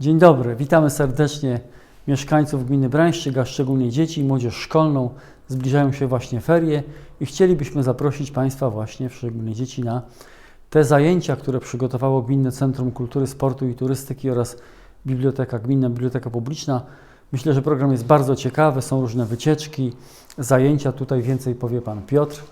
Dzień dobry, witamy serdecznie mieszkańców gminy Brańszczyk, a szczególnie dzieci i młodzież szkolną. Zbliżają się właśnie ferie i chcielibyśmy zaprosić Państwa właśnie, szczególnie dzieci, na te zajęcia, które przygotowało Gminne Centrum Kultury, Sportu i Turystyki oraz Biblioteka, Gminna Biblioteka Publiczna. Myślę, że program jest bardzo ciekawy, są różne wycieczki, zajęcia. Tutaj więcej powie Pan Piotr,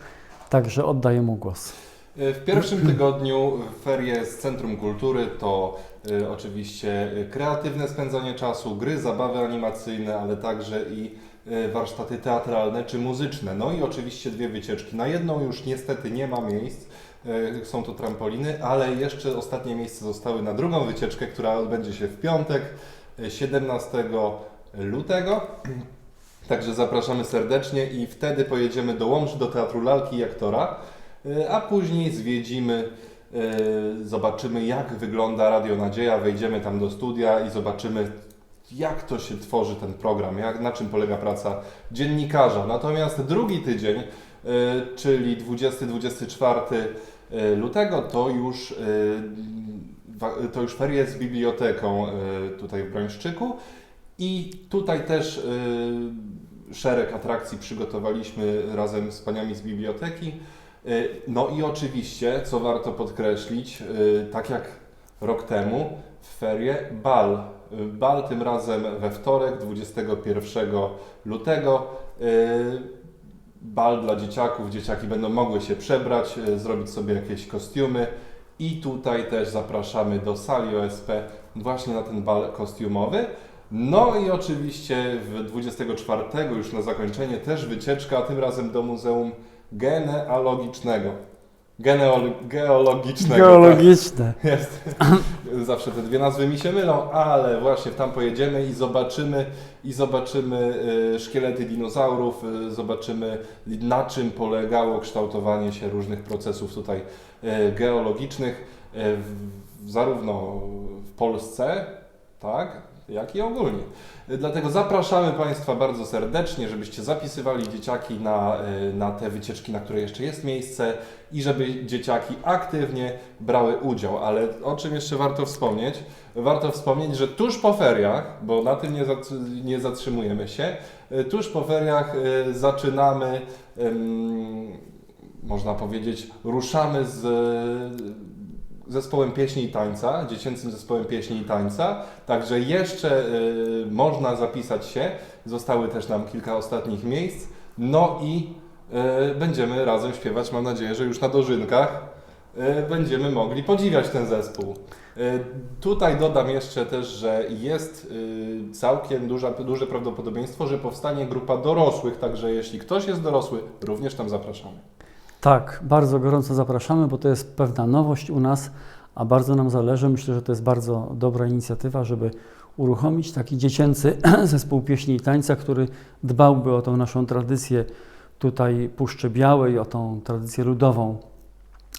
także oddaję mu głos. W pierwszym tygodniu ferie z Centrum Kultury to y, oczywiście kreatywne spędzanie czasu, gry, zabawy animacyjne, ale także i y, warsztaty teatralne czy muzyczne. No i oczywiście dwie wycieczki. Na jedną już niestety nie ma miejsc, y, są to trampoliny, ale jeszcze ostatnie miejsca zostały na drugą wycieczkę, która odbędzie się w piątek, y, 17 lutego. Także zapraszamy serdecznie i wtedy pojedziemy do Łomży, do Teatru Lalki i Aktora. E, a później zwiedzimy, e, zobaczymy jak wygląda Radio Nadzieja, wejdziemy tam do studia i zobaczymy jak to się tworzy ten program, jak, na czym polega praca dziennikarza. Natomiast drugi tydzień, e, czyli 20-24 e, lutego, to już, to już ferie z biblioteką tutaj w Brońszczyku i tutaj też szereg atrakcji przygotowaliśmy razem z paniami z biblioteki. Y, No i oczywiście, co warto podkreślić, y, tak jak rok temu w ferie, bal. Y, Bal tym razem we wtorek, 21 lutego. Bal dla dzieciaków. Dzieciaki będą mogły się przebrać, zrobić sobie jakieś kostiumy. I tutaj też zapraszamy do sali OSP właśnie na ten bal kostiumowy. No i oczywiście w 24 już na zakończenie też wycieczka, tym razem do Muzeum Genealogicznego. Geologicznego. Geologiczne. Tak, jest. Zawsze te dwie nazwy mi się mylą, ale właśnie tam pojedziemy i zobaczymy i zobaczymy y, szkielety dinozaurów, y, zobaczymy na czym polegało kształtowanie się różnych procesów tutaj y, geologicznych, zarówno w Polsce, tak, jak i ogólnie. Dlatego zapraszamy Państwa bardzo serdecznie, żebyście zapisywali dzieciaki na, y, na te wycieczki, na które jeszcze jest miejsce i żeby dzieciaki aktywnie brały udział. Ale o czym jeszcze warto wspomnieć? Warto wspomnieć, że tuż po feriach, bo na tym nie, zatrzymujemy się, y, tuż po feriach y, zaczynamy, można powiedzieć, ruszamy z zespołem pieśni i tańca, dziecięcym zespołem pieśni i tańca. Także jeszcze y, można zapisać się. Zostały też nam kilka ostatnich miejsc. No i y, będziemy razem śpiewać. Mam nadzieję, że już na dożynkach y, będziemy mogli podziwiać ten zespół. Y, Tutaj dodam jeszcze też, że jest y, całkiem duża, duże prawdopodobieństwo, że powstanie grupa dorosłych, także jeśli ktoś jest dorosły, również tam zapraszamy. Tak, bardzo gorąco zapraszamy, bo to jest pewna nowość u nas, a bardzo nam zależy. Myślę, że to jest bardzo dobra inicjatywa, żeby uruchomić taki dziecięcy zespół pieśni i tańca, który dbałby o tą naszą tradycję tutaj Puszczy Białej, o tą tradycję ludową.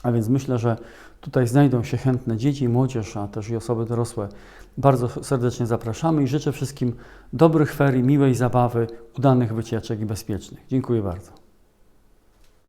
A więc myślę, że tutaj znajdą się chętne dzieci, młodzież, a też i osoby dorosłe. Bardzo serdecznie zapraszamy i życzę wszystkim dobrych ferii, miłej zabawy, udanych wycieczek i bezpiecznych. Dziękuję bardzo.